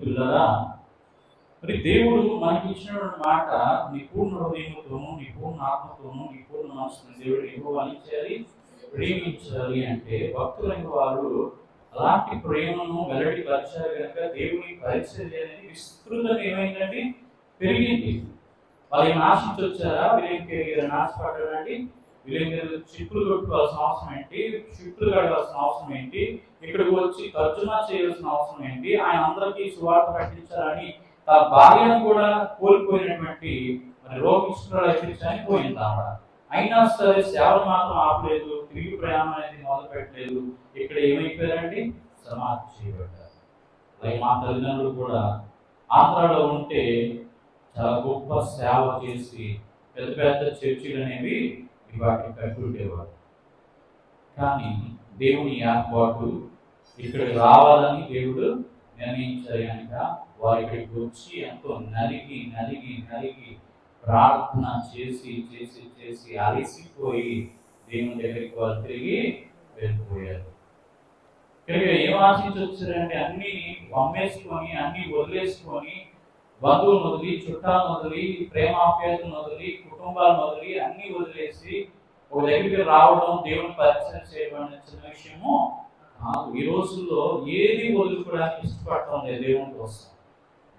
పిల్లరా మరి దేవుడు మనకి ఇచ్చిన మాట నీ పూర్ణ హృదయంతోను నీ పూర్ణ ఆత్మతోను నీ పూర్ణ మనసును దేవుడు ఇవ్వాలించాలి ప్రేమించాలి అంటే భక్తులైన వారు అలాంటి ప్రేమను వెల్లడిపరిచారు కనుక దేవుని పరిచర్య అనేది విస్తృతం ఏమైందండి పెరిగింది. వాళ్ళు ఏమైనా ఆశించి వచ్చారా వీళ్ళకి నాశపడ్డాడండి వీళ్ళకి చిప్పులు కొట్టుకోవాల్సిన అవసరం ఏంటి? చిప్పులు కడగాల్సిన అవసరం ఏంటి? ఇక్కడికి వచ్చి తర్జుమా చేయాల్సిన అవసరం ఏంటి? ఆయన అందరికీ సువార్త ప్రకటించాలని తన భార్యను కూడా కోల్పోయినటువంటి మరి రోగిష్ఠురాలు పోయింది చనిపోయింది ఆవిడ. అయినా సరే సేవలు మాత్రం ఆపలేదు తిరిగి ప్రయాణం అనేది మొదలు పెట్టలేదు ఇక్కడ ఏమైపోయారండి సమాధి చేయబడ్డారు. అలాగే మా తల్లిదండ్రులు కూడా ఆంధ్రాలో ఉంటే చాలా గొప్ప సేవ చేసి పెద్ద పెద్ద చర్చిలు అనేవి వాటిని కట్టుకుంటేవారు కానీ దేవుని ఏర్పాటు ఇక్కడికి రావాలని దేవుడు నిర్ణయించారు కనుక వారు ఇక్కడికి వచ్చి ఎంతో నలిగి నలిగి నలిగి ప్రార్థన చేసి చేసి చేసి అలసిపోయి దేవుని దగ్గరికి వారు తిరిగి వెళ్ళిపోయారు. ఇక్కడ ఏం ఆశించి వచ్చారంటే అన్ని వమ్మేసుకొని అన్ని వదిలేసుకొని బంధువులు వదిలి చుట్టాలను వదిలి ప్రేమాప్యాతలను వదిలి కుటుంబాలను వదిలి అన్ని వదిలేసి ఒక దగ్గరికి రావడం దేవుని పరిచయం చేయడం అనే చిన్న విషయము కాదు. ఈ రోజుల్లో ఏది వదులుకోవడానికి ఇష్టపడటం లేదు దేవుని కోసం.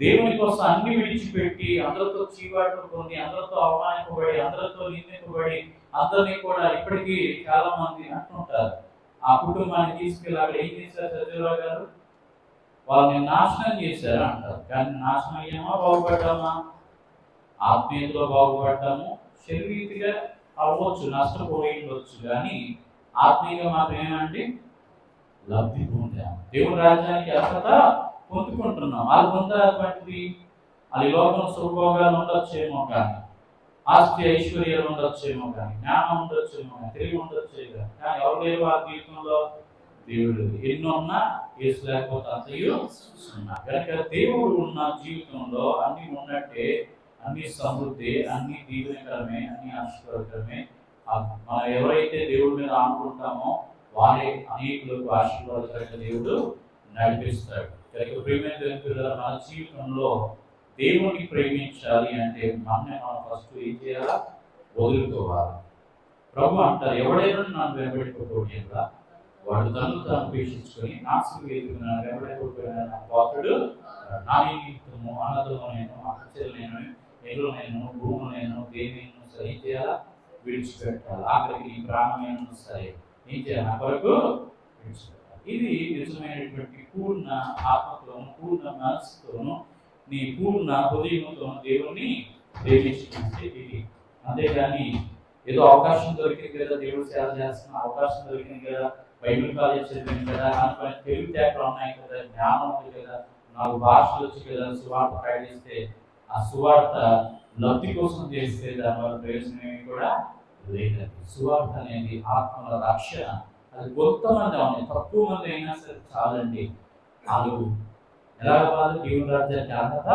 దేవుని కోసం అన్ని విడిచిపెట్టి అందరితో చీవాట్లు పొంది అందరితో అవమానింపబడి అందరితో నిందింపబడి అందరినీ కూడా ఇప్పటికీ చాలా మంది అంటుంటారు. ఆ కుటుంబాన్ని తీసుకెళ్ళి అక్కడ ఏం చేశారు సత్యరావు గారు? వాళ్ళని నాశనం చేశారు అంటారు. కానీ నాశనం అయ్యామా బాగుపడ్డామా? ఆత్మీయతలో బాగుపడ్డాము. శరీరీతిగా అవ్వచ్చు నష్టపోయి ఉండొచ్చు కానీ ఆత్మీయంగా మాత్రం ఏమండి? లబ్ధి పొందాము. దేవుని రాజ్యానికి అర్హత పొందుకుంటున్నాం. వాళ్ళు పొందేటువంటిది అది లోకం సుఖభోగాలు ఉండొచ్చేమో కానీ ఆస్తి ఐశ్వర్యాలు ఉండొచ్చేమో కానీ జ్ఞానం ఉండొచ్చేమో కానీ తెలివి ఉండొచ్చేమో కానీ ఎవరు లేరు ఆ జీవితంలో? దేవుడు ఎన్ని ఉన్నా ఏసు లేకపోతే అంతయు సున్నా. కనుక దేవుడు ఉన్న జీవితంలో అన్ని ఉన్నట్టే అన్ని సమృద్ధి అన్ని దీవెనకరమే అన్ని ఆశీర్వాదకరమే. మనం ఎవరైతే దేవుడి మీద అనుకుంటామో వారే అనేకులకు ఆశీర్వాదకరంగా దేవుడు నడిపిస్తాడు. కనుక ప్రేమైన దేవుడు మన జీవితంలో దేవుణ్ణి ప్రేమించాలి అంటే మనమే మనం ఫస్ట్ ఏం చేయాలా? వదులుకోవాలి. ప్రభు అంటారు ఎవడైనా నన్ను వెంబడిపోకూడదు వాడు తను తాను ఉపేక్షించుకొని నాశనం వేదిక నన్ను నా పాత్రుడు నా నిమిత్తము అన్నదము నేను అక్కచెలు నేను ఎల్లు నేను భూము నేను దేని సరి చేయాలా? విడిచిపెట్టాలి? ఆఖరికి నీ ప్రాణమైన సరే ఏం చేయాలి? నా కొరకు విడిచిపెట్టాలి? ఇది నిజమైనటువంటి పూర్ణ ఆత్మతోను పూర్ణ మనస్సుతోను నీ పూర్ణ హృదయంతో దేవుణ్ణి ప్రేమించినట్టే ఇది. అంతేగాని ఏదో అవకాశం దొరికింది కదా దేవుడు సేవ చేస్తున్న అవకాశం దొరికింది కదా బైబిల్ కాలేజ్ చదివాను కదా అనుకుని తెలివితేటలు ఉన్నాయి కదా జ్ఞానం ఉంది కదా నాలుగు భాషలు వచ్చి కదా సువార్త ప్రకటిస్తే ఆ సువార్త లబ్ధి కోసం చేస్తే దానివల్ల ప్రయోజనం ఏమి కూడా లేదండి సువార్త అనేది ఆత్మల రక్షణ. అది కొంతమంది అవును. తక్కువ మంది అయినా సరే చాలండి. వాళ్ళు ఎలా కావాలి దేవుని రాజ్యానికి అర్హత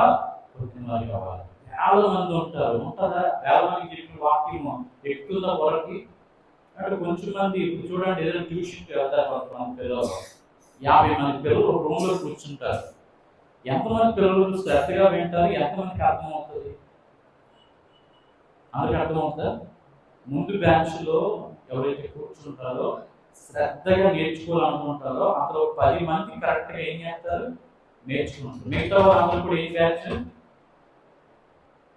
పొందిన వారు కావాలి. వేల మంది ఉంటారు. ఉంటుందా? వేల మంది చెప్పిన వాక్యం ఎక్కువ వరకు అక్కడ కొంచెం మంది ఇప్పుడు చూడండి ఏదైనా ట్యూషన్కి వెళ్తారు మన పిల్లలు యాభై మంది పిల్లలు ఒక రూమ్లో కూర్చుంటారు. ఎంతమంది పిల్లలు శ్రద్ధగా వింటారు ఎంతమందికి అర్థమవుతుంది? అందరికి అర్థమవుతుందా? ముందు బ్యాచ్లో ఎవరైతే కూర్చుంటారో శ్రద్ధగా నేర్చుకోవాలనుకుంటారో అందులో ఒక పది మంది కరెక్ట్గా ఏం చేస్తారు? నేర్చుకుంటారు. మిగతా వాళ్ళందరూ కూడా ఏం బ్యాచ్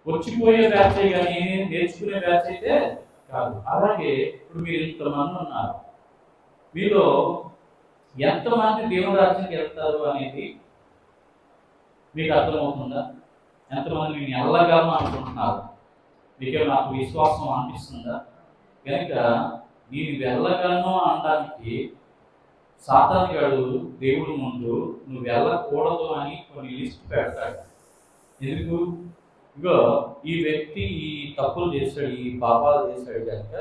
వచ్చిపోయే బ్యాచ్ కానీ నేర్చుకునే బ్యాచ్ అయితే కాదు. అలాగే ఇప్పుడు మీరు ఇంతమంది ఉన్నారు. మీలో ఎంతమంది దేవుని రాజ్యానికి వెళ్తారు అనేది మీకు అర్థమవుతుందా? ఎంతమంది నేను వెళ్ళగలను అనుకుంటున్నారు? మీకే నాకు విశ్వాసం అనిపిస్తుందా? కనుక నేను వెళ్ళగలను అనడానికి సాతాన్ దేవుడి ముందు నువ్వు వెళ్ళకూడదు అని కొన్ని లిస్ట్ పెడతాడు. ఎందుకు? ఇగో ఈ వ్యక్తి ఈ తప్పులు చేశాడు ఈ పాపాలు చేశాడు కనుక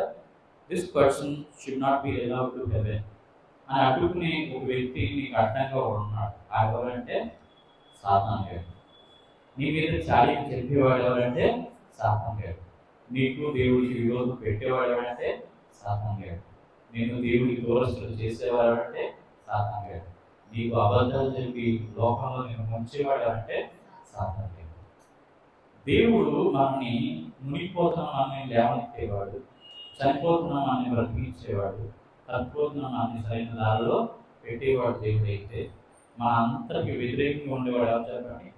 this person should not be allowed to heaven అని అడ్డుకునే ఒక వ్యక్తి నీకు అడ్డంగా ఉన్నాడు. ఎవరంటే సాతాన్ గారు నీ మీద చాలి చెప్పేవాడు ఎవరంటే సాతాన్ గారు నీకు దేవుడికి విరోధం పెట్టేవాడు ఎవరంటే సాతాన్ గారు నేను దేవుడికి దూరస్తులు చేసేవాడు అంటే సాతానుడు నీకు అబద్ధాలు చెప్పి లోకంలో నేను ముంచేవాడు అంటే సాతానుడు దేవుడు మనని మునిగిపోతున్నామని లేవనెత్తేవాడు చనిపోతున్నామని బ్రతికించేవాడు తప్పిపోతున్న సరైన దారిలో పెట్టేవాడు దేవుడు అయితే మన అంతకి వ్యతిరేకంగా ఉండేవాడు ఎవరు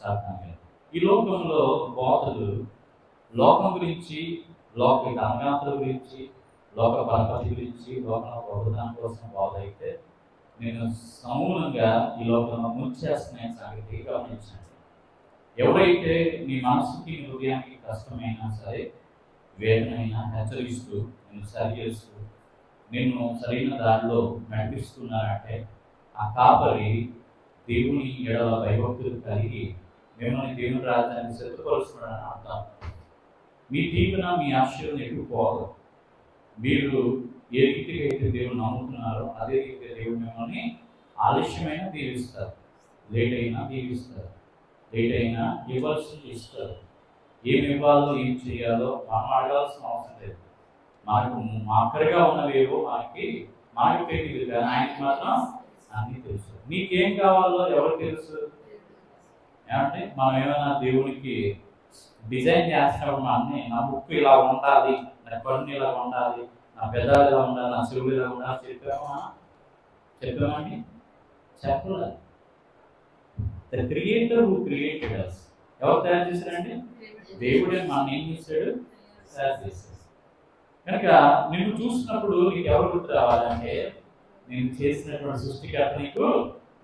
చెప్పండి? ఈ లోకంలో బోధలు లోకం గురించి లోక అనగాతుల గురించి లోక పరపతి గురించి లోకంలో ప్రభుత్వం కోసం బోధ అయితే నేను సమూలంగా ఈ లోకంలో ముంచేస్తున్న సంగతి గమనించాను ఎవరైతే నీ మనసుకి హృదయానికి కష్టమైనా సరే వేదనైనా హెచ్చరిస్తూ నేను సరి చేస్తూ నిన్ను సరైన దారిలో నడిపిస్తున్నారంటే ఆ కాపరి దేవుని ఎడల భయభక్తులు కలిగి మిమ్మల్ని దేవుని రాజ్యాన్ని సిద్ధపరుస్తున్నాడని అర్థం. మీ దీవెన మీ ఆశ్చర్యం ఎక్కువ పోదు. మీరు ఏ రీతిగా అయితే దేవుని నమ్ముతున్నారో అదే రీతిగా దేవుడు మిమ్మల్ని ఆలస్యమైన దీవిస్తారు. లేట్ అయినా దీవిస్తారు. ఏదైనా ఇవ్వాల్సి ఇవ్వాల్సింది ఇస్తారు. ఏమి ఇవ్వాలో ఏం చేయాలో మనం అడగాల్సిన అవసరం లేదు. మనకు అక్కడిగా ఉన్నవేవో మనకి మనకు తెలియదు కానీ ఆయనకి మాత్రం అన్నీ తెలుసు. నీకేం కావాలో ఎవరు తెలుసు? ఏమంటే మనం ఏమైనా దేవునికి డిజైన్ చేస్తాము అన్ని నా ముక్కు ఇలా ఉండాలి నా కన్ను ఇలా ఉండాలి నా పెదాలు ఇలా ఉండాలి నా చెవులు ఇలా ఉండాలి చెప్పామా? చెప్పామండి? చెప్పలేదు. The creator who created us ఎవరు తయారు చేశారంటే? దేవుడే మనం ఏం చేశాడు తయారు చేశాడు కనుక నిన్ను చూసినప్పుడు నీకు ఎవరు గుర్తు రావాలంటే నేను చేసినటువంటి సృష్టికర్త నీకు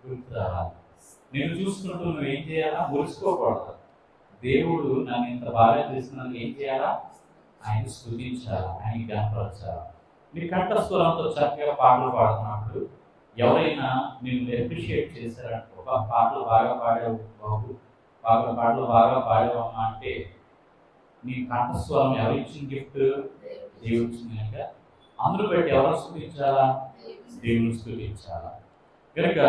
గుర్తు రావాలి. నేను చూసుకుంటూ నువ్వు ఏం చేయాలా? మురుసుకోకూడదు దేవుడు నన్ను ఇంత బాగా చేసినందుకు ఏం చేయాలా? ఆయన స్థుతించాలా? ఆయన గనపరచాలా నీ కంఠస్వరంతో చక్కగా పాటలు పాడుతున్నప్పుడు ఎవరైనా నేను అప్రిషియేట్ చేశారంటే ఒక పాటలు బాగా పాడావు బాబు బాగా పాటలు బాగా పాడావమ్మా అంటే నీ కంఠస్వరం ఎవరు ఇచ్చిన గిఫ్ట్ దేవుడు ఇచ్చింది అందరూ పెట్టి ఎవరు స్థుతించాలా? దేవుని స్థుతించాలా? కనుక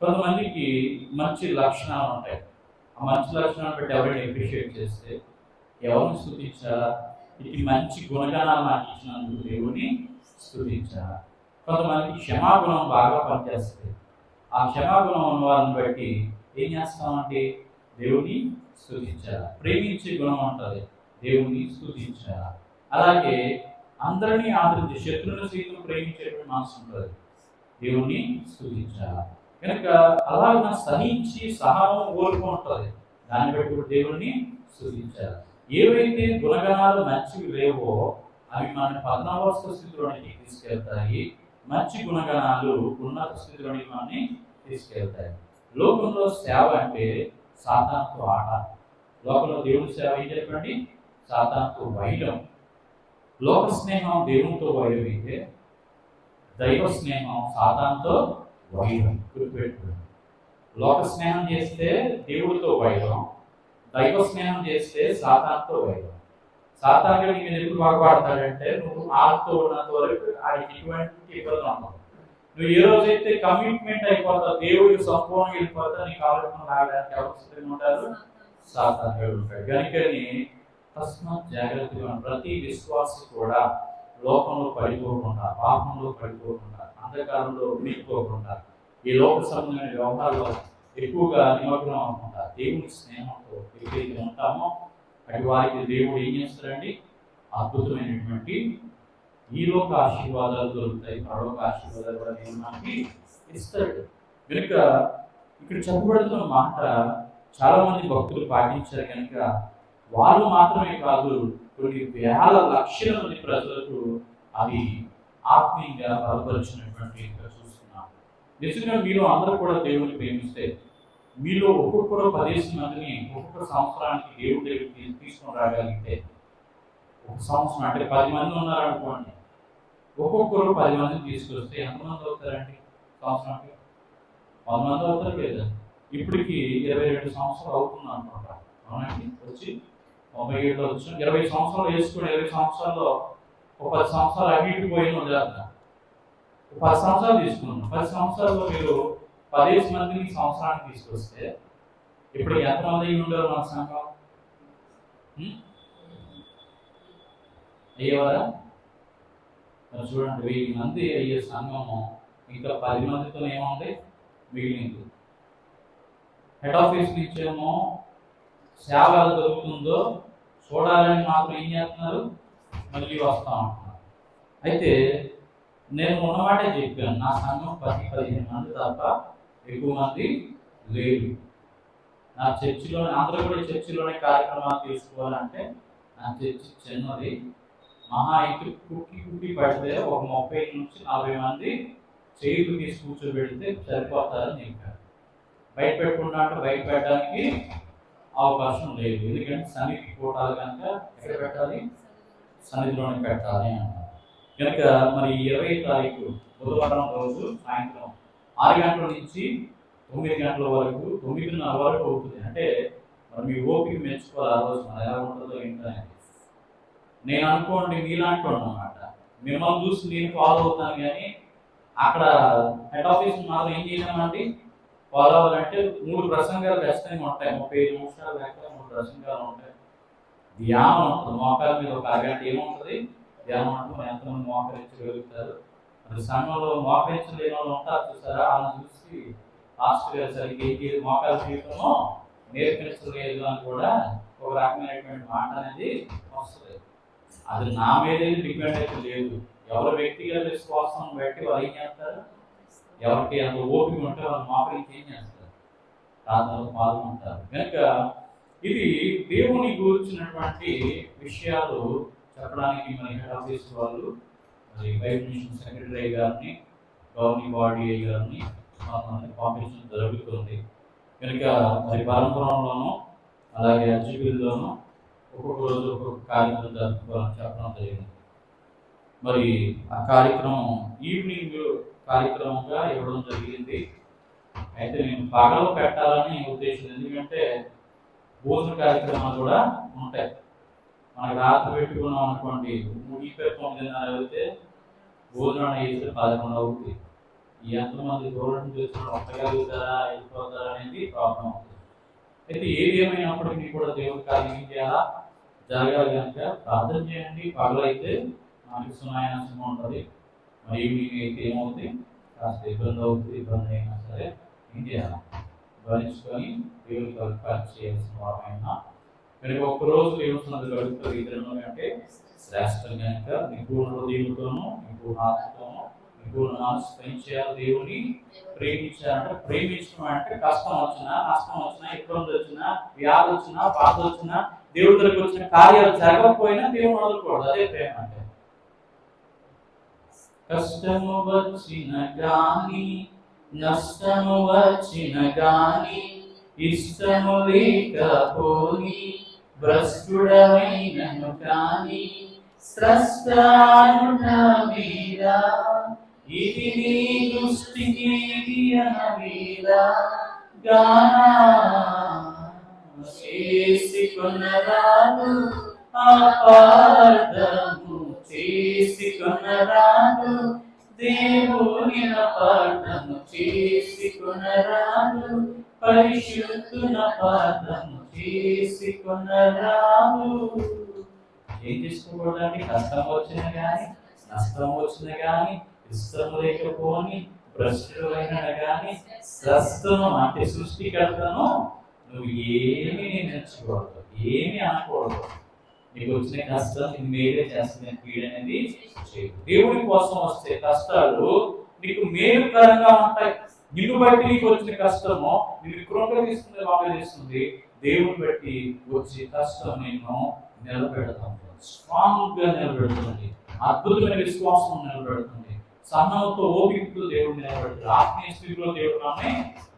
కొంతమందికి మంచి లక్షణాలు ఉంటాయి. ఆ మంచి లక్షణాలు బట్టి ఎవరైనా అప్రిషియేట్ చేస్తే ఎవరిని స్థుతించాలా? ఇది మంచి గుణగణాలు నాకు ఇచ్చినందుకు దేవుని స్థుతించాలా? కొంతమందికి క్షమాగుణం బాగా పనిచేస్తుంది. ఆ క్షమాగుణం ఉన్న వారిని బట్టి ఏం చేస్తామంటే దేవుని స్థుతించాలా? ప్రేమించే గుణం ఉంటుంది. దేవుని స్థుతించాలా? అలాగే అందరినీ ఆదరించి శత్రువుని సైతం ప్రేమించేటువంటి మనసు ఉంటుంది. దేవుణ్ణి స్థుతించాలా? కనుక అలాగ సహించి సహనం కోరుకుంటుంది దాన్ని బట్టి కూడా దేవుణ్ణి స్థుతించాలి? ఏవైతే గుణగణాలు మంచివి లేవో అవి మన పద్నావస్థ స్థితిలోనికి తీసుకెళ్తాయి. మంచి గుణగణాలు ఉన్నత స్థితిలోని మనల్ని తీసుకెళ్తాయి. లోకంలో సేవ అంటే సాతాంతో ఆట. లోకంలో దేవుడి సేవ ఏం చెప్పండి? సాతాంతో వైరం. లోక స్నేహం దేవునితో వైరం అయితే దైవ స్నేహం సాతాంతో వైరం. గుర్తుపెట్టుకోండి. లోక స్నేహం చేస్తే దేవుడితో వైరం దైవ స్నేహం చేస్తే సాతాన్తో వైరం. సాతానుడు నీ మీద ఎప్పుడు బాగుపడతాడంటే నువ్వు ఆతో ఉన్నంత వరకు ఆయనకి ఎటువంటి ఇబ్బంది ఉండవు నువ్వు ఏ రోజైతే కమిట్మెంట్ అయిపోతావు దేవుడికి సంపూర్ణంగా వెళ్ళిపోతా నీకు ఆలోచన రావడానికి అవసరం ఉంటారు సాతాన్గా ఉంటాడు. కనుకని తస్మాత్ జాగ్రత్తగా ప్రతి విశ్వాసి కూడా లోకంలో పడిపోకుండా పాపంలో పడిపోకుండా అంధకారంలో ఉనికిపోకుండా ఈ లోక సంబంధమైన వ్యవహారాల్లో ఎక్కువగా నిమగ్నం అవ్వకుండా దేవుని స్నేహంతో ఎప్పుడైతే ఉంటామో. అటు వారికి దేవుడు ఏం చేస్తారండి అద్భుతమైనటువంటి ఈ లోక ఆశీర్వాదాలు దొరుకుతాయి పరలోక ఆశీర్వాదాలు కూడా దేవుడు మనకి ఇస్తాడు. కనుక ఇక్కడ చెప్పబడుతున్న మాట చాలా మంది భక్తులు పాటించారు కనుక వాళ్ళు మాత్రమే కాదు కొన్ని వేల లక్షల మంది ప్రజలకు అవి ఆత్మీయంగా బలపరిచినటువంటి ఇక్కడ చూస్తున్నాం నిజంగా మీరు అందరూ కూడా దేవుని ప్రేమిస్తే మీలో ఒక్కొక్కరు పదేసి మందిని ఒక్కొక్క సంవత్సరానికి దేవుడి దగ్గరికి తీసుకొని రాగలిగితే ఒక సంవత్సరం అంటే పది మంది ఉన్నారనుకోండి ఒక్కొక్కరు పది మందిని తీసుకొస్తే ఎంతమంది అవుతారండి సంవత్సరానికి? పది మంది అవుతారు లేదా ఇప్పటికి ఇరవై రెండు సంవత్సరాలు అవుతుంది అనుకుంటా. అవునండి? వచ్చి తొంభై ఏడులో వచ్చి ఇరవై సంవత్సరాలు వేసుకుని ఇరవై సంవత్సరాల్లో ఒక పది సంవత్సరాలు అవి ఇటు పోయిన వదిలేద్దాం ఒక పది సంవత్సరాలు తీసుకున్నాం. పది సంవత్సరాల్లో మీరు పదిహేను మందిని సంవత్సరానికి తీసుకొస్తే ఇప్పుడు ఎంతమంది ఉండరు మన సంఘం. అయ్యేవారా? మరి చూడండి వెయ్యి మంది అయ్యే సంఘము ఇంకా పది మందితో ఏముంది? మిగిలింది. హెడ్ ఆఫీస్ నుంచి ఏమో సేవ ఎలా దొరుకుతుందో చూడాలని మాత్రం ఏం చేస్తున్నారు? మళ్ళీ వస్తా ఉంటున్నారు అయితే నేను ఉన్నవాటే చెప్పాను నా సంఘం పది పదిహేను మంది తప్ప ఎక్కువ మంది లేరు. నా చర్చిలో అందరూ కూడా చర్చిలోనే కార్యక్రమాలు తీసుకోవాలంటే నా చర్చి చిన్నది మహా అయితే కుక్కి కుక్కి పడితే ఒక ముప్పై నుంచి నలభై మంది చేతులు తీసి కూర్చోబెడితే సరిపోతారని చెప్పారు. బయట పెట్టుకుంటా అంటే బయట పెట్టడానికి అవకాశం లేదు. ఎందుకంటే సన్నిధి కూటాలు కనుక ఎక్కడ పెట్టాలి? సన్నిధిలోనే పెట్టాలి అన్నారు. కనుక మరి ఇరవై తారీఖు బుధవారం రోజు సాయంత్రం ఆరు గంటల నుంచి తొమ్మిది గంటల వరకు తొమ్మిదిన్నర వరకు అవుతుంది. అంటే మరి మీ ఓపిక మెచ్చుకోవాలి ఆ రోజు. ఎలా ఉంటుందో ఏంటనేది నేను అనుకోండి మీలాంటి అనమాట మిమ్మల్ని చూసి నేను ఫాలో అవుతాను కానీ అక్కడ హెడ్ ఆఫీస్ మాత్రం ఏం చేయలేమండి? ఫాలో అవ్వాలంటే మూడు ప్రసంగాలు ఖచ్చితంగా ఉంటాయి. ముప్పై ఐదు నిమిషాలు దాకా మూడు ప్రసంగాలు ఉంటాయి. ధ్యానం ఉంటుంది. మోకాల మీద ఒక అరగంట ఏముంటుంది? ధ్యానం ఉంటుంది ఎంతమంది మోకరించగలుగుతారు అది సంఘంలో మోపించలేని వాళ్ళు ఉంటారు చూసారా? వాళ్ళని చూసి లాస్ట్ గారు సరిగ్గా మోకాల చేయదు నేర్పించలేదు అని కూడా ఒక రకమైనటువంటి మాట అనేది వస్తుంది. అది నా మీద డిపెండ్ అయితే లేదు. ఎవరి వ్యక్తిగత విశ్వాసం బట్టి వాళ్ళు ఏం చేస్తారు? ఎవరికి అంత ఓపిక ఉంటే వాళ్ళు మోకరించి ఏం చేస్తారు? ప్రార్థనలో పాల్గొంటారు. కనుక ఇది దేవుని గురించినటువంటి విషయాలు చెప్పడానికి మన హెడ్ ఆఫీస్ వాళ్ళు మరి వైఫ్ మిషన్ సెక్రటరీ గారిని గవర్నింగ్ బాడీ గారిని మనల్ని పంపించడం జరుగుతుంది. కనుక మరి పరంపరంలోనూ అలాగే అర్జుబిల్లోనూ ఒక్కొక్క రోజు ఒక్కొక్క కార్యక్రమం జరుపుకోవాలని చెప్పడం జరిగింది. మరి ఆ కార్యక్రమం ఈవినింగ్ కార్యక్రమంగా ఇవ్వడం జరిగింది. అయితే నేను పగలు పెట్టాలని ఉద్దేశం ఎందుకంటే భోజన కార్యక్రమాలు కూడా ఉంటాయి. మనకు రాత్రి పెట్టుకున్నాం అనుకోండి ముగిపోయి తొమ్మిదిన్నర వెళ్తే భోజనం చేస్తే పదకొండు అవుతుంది ఎంతమంది దూరం నుంచి ఒక్కగలుగుతారా వెళ్ళిపోతారా అనేది ప్రాబ్లం అవుతుంది. అయితే ఏది ఏమైనప్పటికీ కూడా దేవుడి కార్యం ఏం చేయాలా? జరగాలి కనుక ప్రార్థన చేయండి. పగలైతే మనకి సునాయాసంగా ఉంటుంది. మరి ఈవినింగ్ అయితే ఏమవుతుంది కాస్త ఇబ్బంది అవుతుంది ఇబ్బంది అయినా సరే ఏం చేయాలి? భరించుకొని దేవుడి కలిపి చేయాల్సిన వారమైనా కనుక ఒక రోజు ఏమవుతున్నది గడుపుతారు ఈ అంటే శ్రేష్టం కనుక నిపుణ పూర్ణ హృదయంతోనూ నీ పూర్ణ ఆత్మతోనూ నీ పూర్ణ మనసు ఏం చేయాలి దేవుని ప్రేమించాలంటే ప్రేమించడం అంటే కష్టం వచ్చినా నష్టం వచ్చినా ఇబ్బంది వచ్చినా వ్యాధి వచ్చినా బాధ వచ్చినా దేవుడి దగ్గరకు వచ్చిన కార్యాలు జరగకపోయినా దేవుని వదలకూడదు అదే ప్రేమ అంటే. కష్టము వచ్చిన గాని నష్టము వచ్చిన గాని ఇష్టము లేకపోయి భ్రష్టుడమైనను కాని స్రష్టానుట మీద ఇది నీ దృష్టికి అనవీర గానా చేసి కొనరాదు అపార్థము చేసి దేవుని పాఠము చేసి కొనరాదు పరిశుద్ధున పాదము ఏం తీసుకోవడానికి కష్టం వచ్చిన కానీ నష్టం వచ్చిన కానీ ఇష్టం లేకపోని భ్రష్టుడు కానీ గాని అంటే సృష్టికర్తను నువ్వు ఏమి నేర్చుకోవద్దు ఏమి అనకూడదు. నీకు వచ్చిన కష్టం నీకు మేలే చేస్తున్న పీడ అనేది దేవుడి కోసం వస్తే కష్టాలు నీకు మేలుకరంగా ఉంటాయి. నిన్ను బట్టి నీకు వచ్చిన కష్టము నిన్ను క్రోగ్రహిస్తుంది బాగా చేస్తుంది. దేవుని బట్టి వచ్చే కష్టం నేను నిలబెడతాం స్ట్రాంగ్గా నిలబెడుతుంది. అద్భుతమైన విశ్వాసం నిలబెడుతుంది. సహనంతో ఓపికతో దేవుడు నిలబెడతాడు. ఆత్మీయ స్థితిలో దేవుడు నమ్మి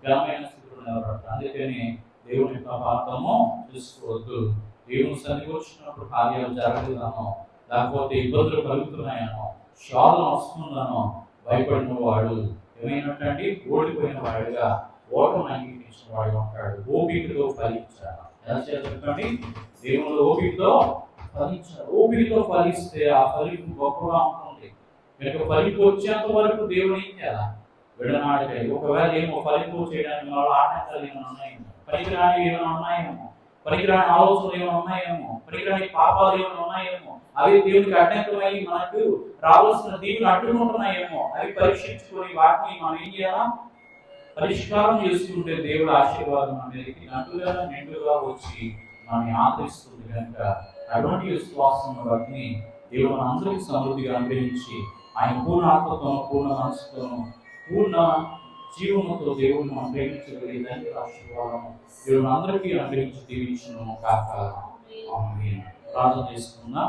ఘనమైన స్థితిలో నిలబడతాడు. అందుకని దేవుని యొక్క పాత్రము చూసుకోవద్దు. దేవుని సన్నిధి వచ్చినప్పుడు కార్యాలు జరగలేదానో లేకపోతే ఇబ్బందులు కలుగుతున్నాయనో శాలను వస్తుందనో భయపడిన వాడు ఏమైనట్టండి? ఓడిపోయిన వాడుగా ఓటమి అంగీకరించిన వాడు ఉంటాడు. ఓపికతో ఫలించాలి. ఎలా చేయాలి దేవుని ఓపికతో ఫలించాలి. ఓపికతో ఫలిస్తే ఆ ఫలితం గొప్పగా ఉంటుంది. కనుక ఫలితం వచ్చేంత వరకు దేవుడు ఏం చేయాలి? విడనాడకాయ ఒకవేళ ఏమో ఫలితం చేయడానికి వాళ్ళ ఆటంకాలు ఏమైనా ఉన్నాయేమో. పనికిరాని ఏమైనా ఉన్నాయేమో. పనికిరాని ఆలోచనలు ఏమైనా ఉన్నాయేమో. పనికిరాని పాపాలు ఏమైనా ఉన్నాయేమో. అవి దేవునికి అడ్డంకమై మనకు రావాల్సిన దీవుని అడ్డుకుంటున్నాయేమో. అవి పరీక్షించుకొని వాటిని మనం ఏం చేయాలా? పరిష్కారం చేసుకుంటే దేవుడు ఆశీర్వాదం అనేది నటుగా నిండుగా వచ్చి మనల్ని ఆదరిస్తుంది కనుక అటువంటి విశ్వాసం బట్టి దేవుడు మనందరికీ సమృద్ధిగా అనుగ్రహించి ఆయన పూర్ణ ఆత్మతోను పూర్ణ మనసుతోను పూర్ణ జీవముతో దేవుడిని మనం ఆశీర్వాదం దేవుడు అందరికీ అనుగ్రహించి దీవించను కాక ప్రార్థన చేసుకున్నా